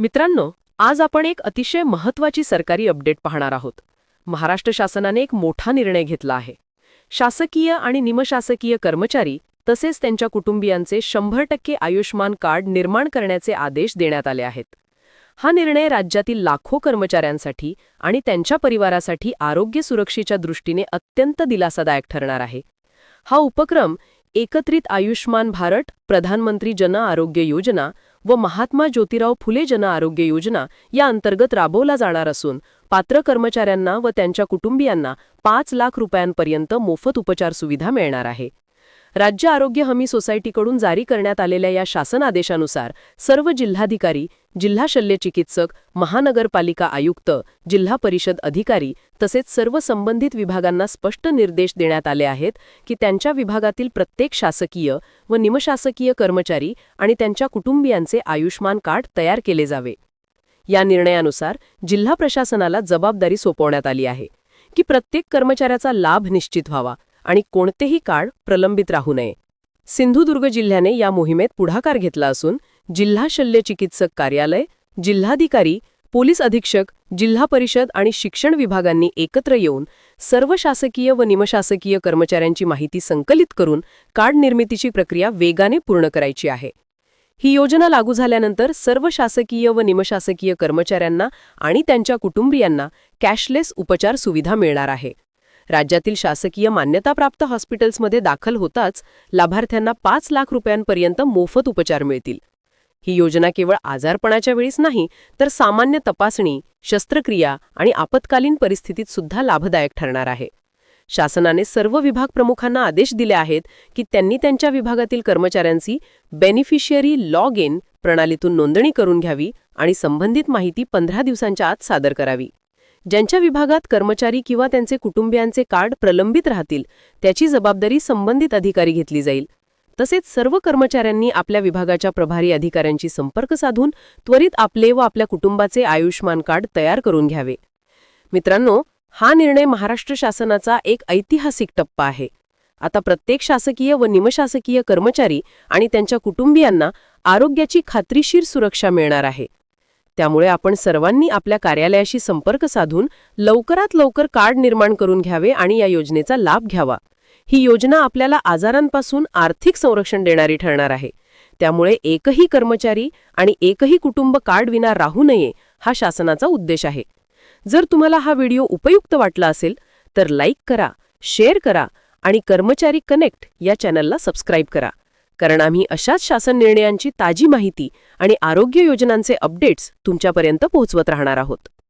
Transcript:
मित्रांनो आज आपण एक अतिशय महत्वाची सरकारी अपडेट पाहणार आहोत. महाराष्ट्र शासनाने एक मोठा निर्णय घेतला आहे. शासकीय आणि निमशासकीय कर्मचारी तसेच त्यांच्या कुटुंबियांचे शंभर टक्के आयुष्मान कार्ड निर्माण करण्याचे आदेश देण्यात आले आहेत. हा निर्णय राज्यातील लाखो कर्मचाऱ्यांसाठी आणि त्यांच्या परिवारासाठी आरोग्य सुरक्षेच्या दृष्टीने अत्यंत दिलासादायक ठरणार आहे. हा उपक्रम एकत्रित आयुष्मान भारत प्रधानमंत्री जन आरोग्य योजना व महात्मा ज्योतिराव फुले जन आरोग्य योजना या अंतर्गत राबवला जाणार असून पात्र कर्मचाऱ्यांना व त्यांच्या कुटुंबियांना पाच लाख रुपयांपर्यंत मोफत उपचार सुविधा मिळणार आहे. राज्य आरोग्य हमी सोसायटीकडून जारी करण्यात आलेल्या या शासन आदेशानुसार सर्व जिल्हाधिकारी जिल्हा शल्यचिकित्सक महानगरपालिका आयुक्त जिल्हा परिषद अधिकारी तसेच सर्व संबंधित विभागांना स्पष्ट निर्देश देण्यात आले आहेत की त्यांच्या विभागातील प्रत्येक शासकीय व निमशासकीय कर्मचारी आणि त्यांच्या कुटुंबियांचे आयुष्मान कार्ड तयार केले जावे. या निर्णयानुसार जिल्हा प्रशासनाला जबाबदारी सोपवण्यात आली आहे की प्रत्येक कर्मचाऱ्याचा लाभ निश्चित व्हावा आणि कोणतेही कार्ड प्रलंबित राहू नये. सिंधुदुर्ग जिल्ह्याने या मोहिमेत पुढाकार घेतला असून जिल्हा शल्यचिकित्सक कार्यालय जिल्हाधिकारी पोलीस अधीक्षक जिल्हा परिषद आणि शिक्षण विभागांनी एकत्र येऊन सर्व शासकीय व निमशासकीय कर्मचाऱ्यांची माहिती संकलित करून कार्ड निर्मितीची प्रक्रिया वेगाने पूर्ण करायची आहे. ही योजना लागू झाल्यानंतर सर्व शासकीय व निमशासकीय कर्मचाऱ्यांना आणि त्यांच्या कुटुंबियांना कॅशलेस उपचार सुविधा मिळणार आहे. राज्यातील शासकीय मान्यताप्राप्त हॉस्पिटल्समध्ये दाखल होताच लाभार्थ्यांना पाच लाख रुपयांपर्यंत मोफत उपचार मिळतील. ही योजना केवळ आजारपणाच्या वेळीच नाही तर सामान्य तपासणी शस्त्रक्रिया आणि आपत्कालीन परिस्थितीत सुद्धा लाभदायक ठरणार आहे. शासनाने सर्व विभाग प्रमुखांना आदेश दिले आहेत की त्यांनी त्यांच्या विभागातील कर्मचाऱ्यांची बेनिफिशियरी लॉग इन प्रणालीतून नोंदणी करून घ्यावी आणि संबंधित माहिती पंधरा दिवसांच्या आत सादर करावी. ज्यांच्या विभागात कर्मचारी किंवा त्यांचे कुटुंबियांचे कार्ड प्रलंबित राहतील त्याची जबाबदारी संबंधित अधिकारी घेतली जाईल. तसेच सर्व कर्मचाऱ्यांनी आपल्या विभागाच्या प्रभारी अधिकाऱ्यांशी संपर्क साधून त्वरित आपले व आपल्या कुटुंबाचे आयुष्मान कार्ड तयार करून घ्यावे. मित्रांनो हा निर्णय महाराष्ट्र शासनाचा एक ऐतिहासिक टप्पा आहे. आता प्रत्येक शासकीय व निमशासकीय कर्मचारी आणि त्यांच्या कुटुंबियांना आरोग्याची खात्रीशीर सुरक्षा मिळणार आहे. त्यामुळे आपण सर्वांनी आपल्या कार्यालयाशी संपर्क साधून लवकरात लवकर कार्ड निर्माण करून घ्यावे आणि या योजनेचा लाभ घ्यावा. ही योजना आपल्याला आजारांपासून आर्थिक संरक्षण देणारी ठरणार आहे. त्यामुळे एकही कर्मचारी आणि एकही कुटुंब कार्डविना राहू नये हा शासनाचा उद्देश आहे. जर तुम्हाला हा व्हिडिओ उपयुक्त वाटला असेल तर लाईक करा शेअर करा आणि कर्मचारी कनेक्ट या चॅनलला सबस्क्राईब करा. कारण आम्ही अशाच शासन निर्णयांची ताजी माहिती आणि आरोग्य योजनांचे अपडेट्स तुमच्यापर्यंत पोहोचवत राहणार आहोत.